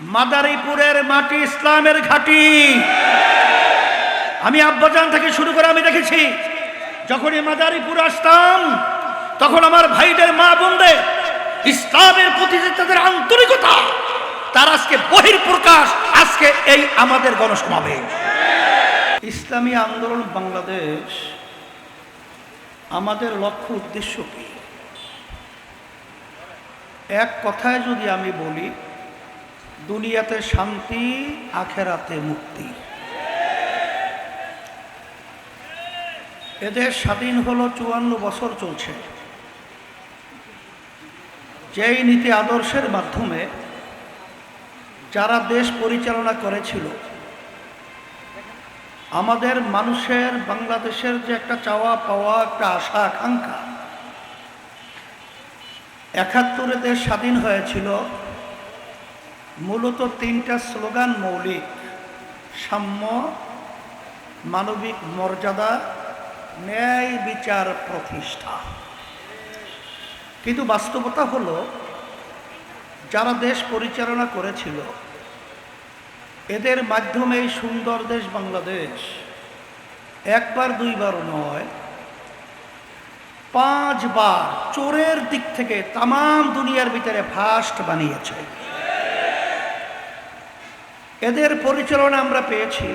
মাদারীপুরের মাটি ইসলামের ঘাটি। আমি আব্বাজান থেকে শুরু করে আমি দেখেছি, যখনই মাদারীপুর আসতাম, তখন আমার ভাইদের মা বোনদের ইসলামের প্রতি তাদের আন্তরিকতা, তার আজকে বহির প্রকাশ আজকে এই আমাদের গণসমাবেশ। ইসলামী আন্দোলন বাংলাদেশ, আমাদের লক্ষ্য উদ্দেশ্য কি? এক কথায় যদি আমি বলি দুনিয়াতে শান্তি, আখেরাতে মুক্তি। এদের স্বাধীন হলো চুয়ান্ন বছর চলছে। যেই নীতি আদর্শের মাধ্যমে যারা দেশ পরিচালনা করেছিল, আমাদের মানুষের, বাংলাদেশের যে একটা চাওয়া পাওয়া, একটা আশা, আকাঙ্ক্ষা, একাত্তরে দেশ স্বাধীন হয়েছিল মূলত তিনটা স্লোগান মৌলিক। সাম্য, মানবিক মর্যাদা, ন্যায় বিচার প্রতিষ্ঠা। কিন্তু বাস্তবতা হলো, যারা দেশ পরিচালনা করেছিল, এদের মাধ্যমে সুন্দর দেশ বাংলাদেশ একবার, দুইবার নয়, পাঁচবার চোরের দিক থেকে তাম দুনিয়ার ভিতরে ফাস্ট বানিয়েছে। এদের পরিচালনা আমরা পেয়েছি।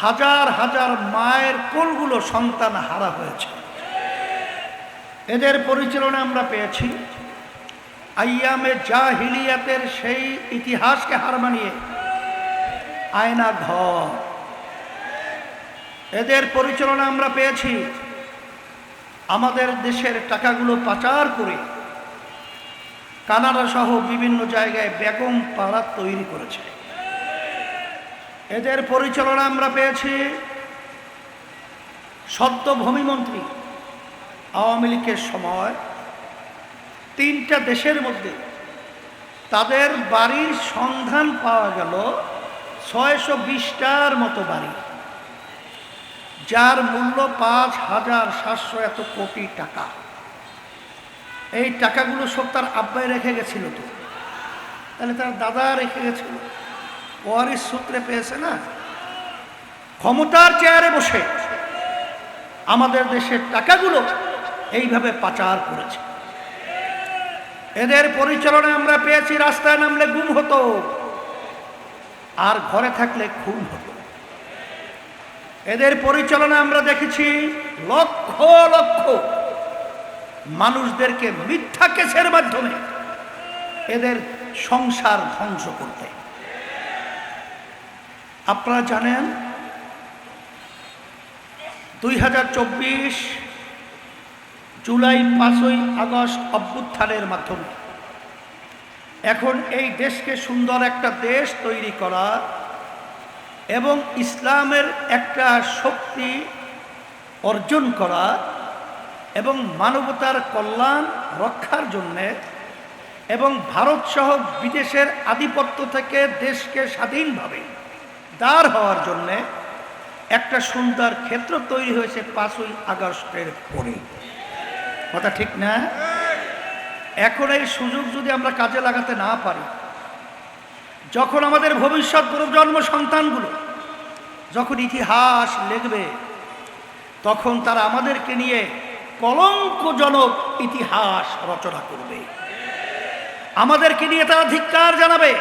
হাজার হাজার মায়ের কোলগুলো সন্তান হারা হয়েছে। এদের পরিচালনা আমরা পেয়েছি। আইয়ামে জাহিলিয়াতের সেই ইতিহাসকে হার মানিয়ে আয়না ঘর। এদের পরিচালনা আমরা পেয়েছি। আমাদের দেশের টাকাগুলো পাচার করে কানাডা সহ বিভিন্ন জায়গায় বেগম পাড়া তৈরি করেছে। এদের পরিচালনা আমরা পেয়েছি সদ্য ভূমিমন্ত্রী আওয়ামী লীগের সময়। তিনটা দেশের মধ্যে তাদের বাড়ির সন্ধান পাওয়া গেল ছয়শো বিশটার মতো বাড়ি, যার মূল্য পাঁচ হাজার সাতশো এত কোটি টাকা। এই টাকাগুলো সব তার আব্বাই রেখে গেছিল তো। তাহলে তার দাদা রেখে গেছিল। ওয়ারিস সূত্রে পেয়েছে না? ক্ষমতার চেয়ারে বসে আমাদের দেশের টাকাগুলো এইভাবে পাচার করেছে। এদের পরিচালনা আমরা পেয়েছি, রাস্তায় নামলে গুম হতো। আর ঘরে থাকলে খুন হতো। এদের পরিচালনা আমরা দেখেছি লক্ষ লক্ষ মানুষদেরকে মিথ্যা কেসের মাধ্যমে এদের সংসার ধ্বংস করতে। আপনারা জানেন, দুই হাজার চব্বিশ জুলাই পাঁচই আগস্ট অভ্যুত্থানের মাধ্যমে এখন এই দেশকে সুন্দর একটা দেশ তৈরি করা এবং ইসলামের একটা শক্তি অর্জন করা এবং মানবতার কল্যাণ রক্ষার জন্যে এবং ভারত সহ বিদেশের আধিপত্য থেকে দেশকে স্বাধীনভাবে দাঁড় হওয়ার জন্যে একটা সুন্দর ক্ষেত্র তৈরি হয়েছে পাঁচই আগস্টের পরে। কথা ঠিক না? এখন এই সুযোগ যদি আমরা কাজে লাগাতে না পারি, যখন আমাদের ভবিষ্যৎ প্রজন্ম সন্তানগুলো যখন ইতিহাস লিখবে, তখন তারা আমাদেরকে নিয়ে কলঙ্কজনক ইতিহাস রচনা করবে। আমাদেরকে নিয়ে তারা ধিক্কার জানাবে।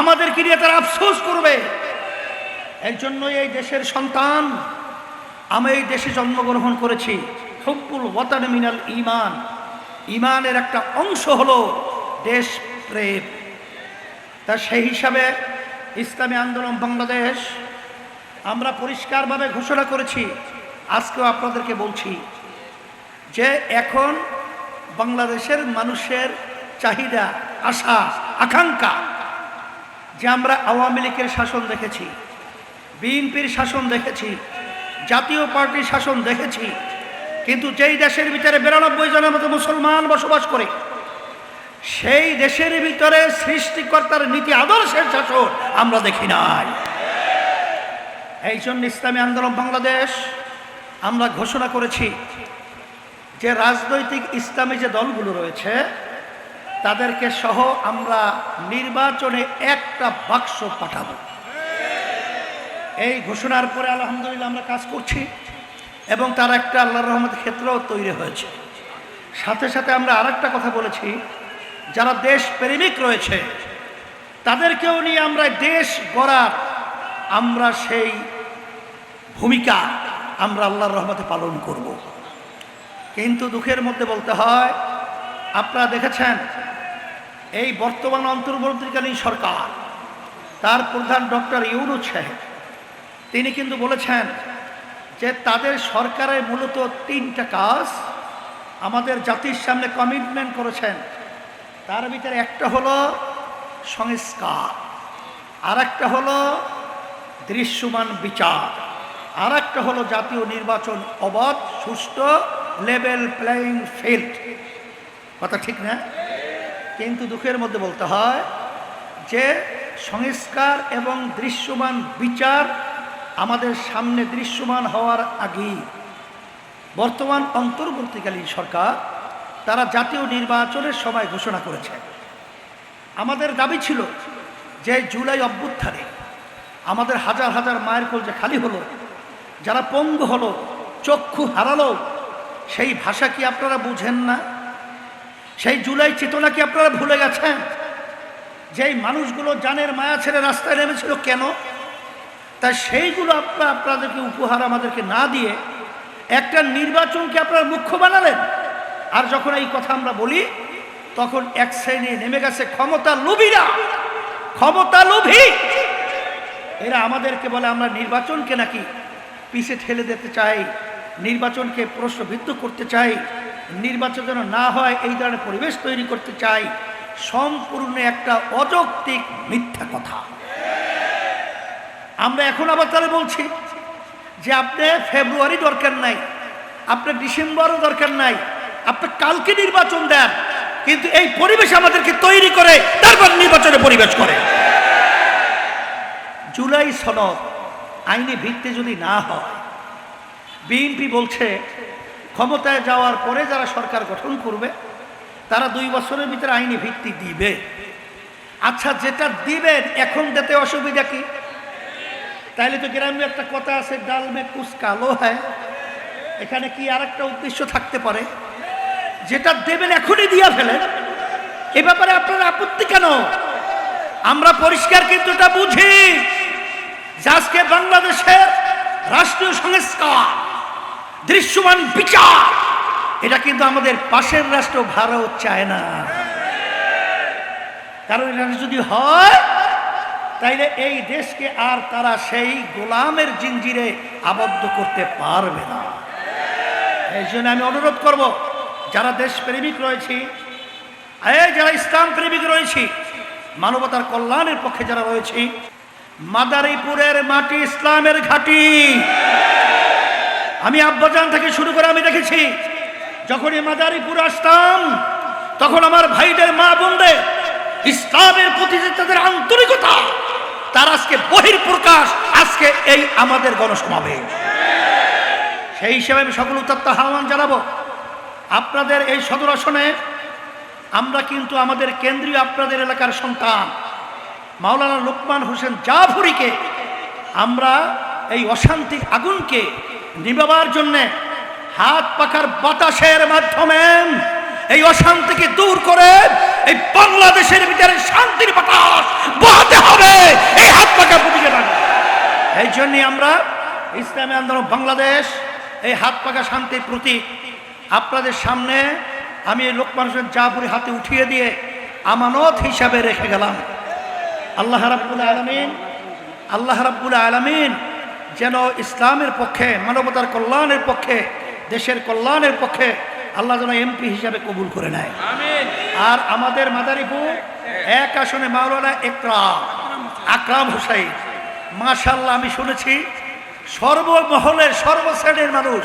আমাদেরকে নিয়ে তারা আফসোস করবে। এর জন্যই এই দেশের সন্তান আমি এই দেশে জন্মগ্রহণ করেছি। হুব্বুল ওয়াতান মিনাল ইমান ইমানের একটা অংশ হলো দেশ প্রেম তা সেই হিসাবে ইসলামী আন্দোলন বাংলাদেশ আমরা পরিষ্কারভাবে ঘোষণা করেছি। আজকেও আপনাদেরকে বলছি যে এখন বাংলাদেশের মানুষের চাহিদা, আশা, আকাঙ্ক্ষা যে আমরা আওয়ামী লীগের শাসন দেখেছি, বিএনপির শাসন দেখেছি, জাতীয় পার্টির শাসন দেখেছি, কিন্তু যেই দেশের ভিতরে বিরানব্বই জনের মতো মুসলমান বসবাস করে, সেই দেশের ভিতরে সৃষ্টিকর্তার নীতি, আদর্শের শাসন আমরা দেখি নাই। এই জন্য ইসলামী আন্দোলন বাংলাদেশ আমরা ঘোষণা করেছি যে রাজনৈতিক ইসলামী যে দলগুলো রয়েছে, তাদেরকে সহ আমরা নির্বাচনে একটা বাক্স পাঠাবো এই ঘোষণার পরে আলহামদুলিল্লাহ আমরা কাজ করছি এবং তার একটা আল্লাহর রহমতের ক্ষেত্রও তৈরি হয়েছে সাথে সাথে আমরা আরেকটা কথা বলেছি, যারা দেশ প্রেমিক রয়েছে, তাদেরকেও নিয়ে আমরা দেশ গড়ার আমরা সেই ভূমিকা আমরা আল্লাহর রহমতে পালন করব। কিন্তু দুঃখের মধ্যে বলতে হয়, আপনারা দেখেছেন, এই বর্তমান অন্তর্বর্তীকালীন সরকার, তার প্রধান ডক্টর ইউনুস সাহেব, তিনি কিন্তু বলেছেন যে তাদের সরকারের মূলত তিনটা কাজ আমাদের জাতির সামনে কমিটমেন্ট করেছেন। তার ভিতরে একটা হলো সংস্কার আর একটা হলো দৃশ্যমান বিচার আর একটা হলো জাতীয় নির্বাচন অবাধ, সুষ্ঠু লেভেল প্লেয়িং ফিল্ড কথা ঠিক না? কিন্তু দুঃখের মধ্যে বলতে হয় যে সংস্কার এবং দৃশ্যমান বিচার আমাদের সামনে দৃশ্যমান হওয়ার আগেই বর্তমান অন্তর্বর্তীকালীন সরকার তারা জাতীয় নির্বাচনের সময় ঘোষণা করেছে। আমাদের দাবি ছিল যে জুলাই অভ্যুত্থানে আমাদের হাজার হাজার মায়ের কোল যে খালি হলো, যারা পঙ্গু হলো, চক্ষু হারালো সেই ভাষা কি আপনারা বুঝেন না? সেই জুলাই চেতনা কি আপনারা ভুলে গেছেন? যেই মানুষগুলো জানের মায়া ছেড়ে রাস্তায় নেমেছিল কেন? তা সেইগুলো আপনারা আপনাদেরকে উপহার আমাদেরকে না দিয়ে একটা নির্বাচনকে আপনারা মুখ্য বানালেন? আর যখন এই কথা আমরা বলি, তখন এক শ্রেণি নেমে গেছে ক্ষমতা লোভীরা। ক্ষমতা লোভী! এরা আমাদেরকে বলে আমরা নির্বাচনকে নাকি পিছে ঠেলে দিতে চাই। নির্বাচনকে প্রশ্নবিদ্ধ করতে চাই, নির্বাচন যেন না হয়, এই ধরনের পরিবেশ তৈরি করতে চাই, সম্পূর্ণ একটা অযৌক্তিক মিথ্যা কথা। আমরা এখন আবার তাহলে বলছি যে আপনি ফেব্রুয়ারি দরকার নাই আপনার ডিসেম্বরও দরকার নাই, আপনি কালকে নির্বাচন দেন, কিন্তু এই পরিবেশ আমাদেরকে তৈরি করে, তারপর নির্বাচনে পরিবেশ করে। জুলাই সনদ আইনি ভিত্তি যদি না হয় বিএনপি বলছে, ক্ষমতায় যাওয়ার পরে যারা সরকার গঠন করবে, তারা দুই বছরের ভিতরে আইনি ভিত্তি দিবে। আচ্ছা যেটা দিবেন, এখন দিতে অসুবিধা কি? তাইলে তো গ্রামে একটা কথা আছে, ডাল মে কুচ কালো হয় এখানে কি আর একটা উদ্দেশ্য থাকতে পারে? যেটা দেবেন, এখনই দিয়া ফেলেন। এ ব্যাপারে আপনার আপত্তি কেন? আমরা পরিষ্কার কিন্তু বুঝি। যে আজকে বাংলাদেশের রাষ্ট্রীয় সংস্কার দৃশ্যমান বিচার। এটা কিন্তু আমাদের পাশের রাষ্ট্র ভারত চায় না। কারণ এটা যদি হয়, তাইলে এই দেশকে আর তারা সেই গোলামের জিঞ্জিরে আবদ্ধ করতে পারবে না। এই জন্য আমি অনুরোধ করব, যারা দেশপ্রেমিক রয়েছি এই যারা ইসলাম প্রেমিক রয়েছি, মানবতার কল্যাণের পক্ষে যারা রয়েছি, মাদারীপুরের মাটি ইসলামের ঘাটি। আমি আব্বাজান থেকে শুরু করে আমি দেখেছি, যখনই মাদারীপুর আসতাম, তখন আমার ভাইদের মা বোনদের ইসলামের প্রতি তাদের আন্তরিকতা, তার আজকে বহির প্রকাশ আজকে এই আমাদের গণসমাবেশ। সেই হিসেবে আমি সকল উত্তপ্ত আহ্বান জানাব, আপনাদের এই সদর আসনে আমরা কিন্তু আমাদের কেন্দ্রীয় আপনাদের এলাকার সন্তান, মাওলানা লোকমান হোসেন জাফরিকে আমরা এই অশান্তির আগুনকে নিবাবার জন্যে হাত পাখার বাতাসের মাধ্যমে এই অশান্তিকে দূর করে এই বাংলাদেশের ভিতরে শান্তির বাতাস বহাতে হবে। এই হাত পাখা রাখবে এই জন্যই আমরা ইসলামী আন্দোলন বাংলাদেশ, এই হাত পাখা শান্তির প্রতীক আপনাদের সামনে আমি এই লোকমান হোসেন হাতে উঠিয়ে দিয়ে আমানত হিসাবে রেখে গেলাম। আল্লাহ রাব্বুল আলমিন, আল্লাহ রাব্বুল আলমিন যেন ইসলামের পক্ষে মানবতার কল্যাণের পক্ষে দেশের কল্যাণের পক্ষে আল্লাহ যেন এমপি হিসাবে কবুল করে নেয়। আর আমাদের মাদারীপুর এক আসনে মাওলানা একরাম আকরাম হুসাইন। মাশাল্লাহ আমি শুনেছি সর্বমহলের সর্বশ্রেণীর মানুষ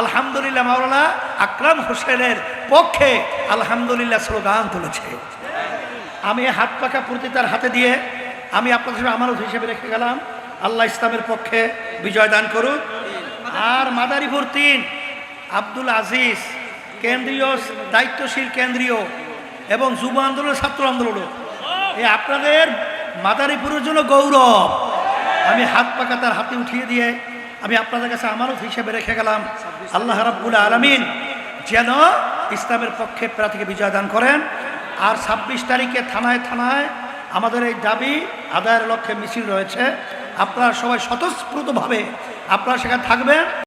আলহামদুলিল্লাহ মাওলানা আকরাম হোসেনের পক্ষে আলহামদুলিল্লাহ স্লোগান তুলেছে। আমি হাত পাখা প্রতি তার হাতে দিয়ে আমি আপনাদের সঙ্গে আমানত হিসেবে রেখে গেলাম। আল্লাহ ইসলামের পক্ষে বিজয় দান করুক। আর মাদারীপুর তিন, আব্দুল আজিজ, কেন্দ্রীয় দায়িত্বশীল কেন্দ্রীয় এবং যুব আন্দোলন ছাত্র আন্দোলনও। এই আপনাদের মাদারীপুরের জন্য গৌরব। আমি হাত পাকা তার হাতে উঠিয়ে দিয়ে আমি আপনাদের কাছে আমানত হিসেবে রেখে গেলাম। আল্লাহ রাব্বুল আলমিন যেন ইসলামের পক্ষে প্রার্থীকে বিজয় দান করেন। আর ছাব্বিশ তারিখে থানায় থানায় আমাদের এই দাবি আদায়ের লক্ষ্যে মিছিল রয়েছে। আপনারা সবাই স্বতঃস্ফূর্তভাবে আপনারা সেখানে থাকবেন।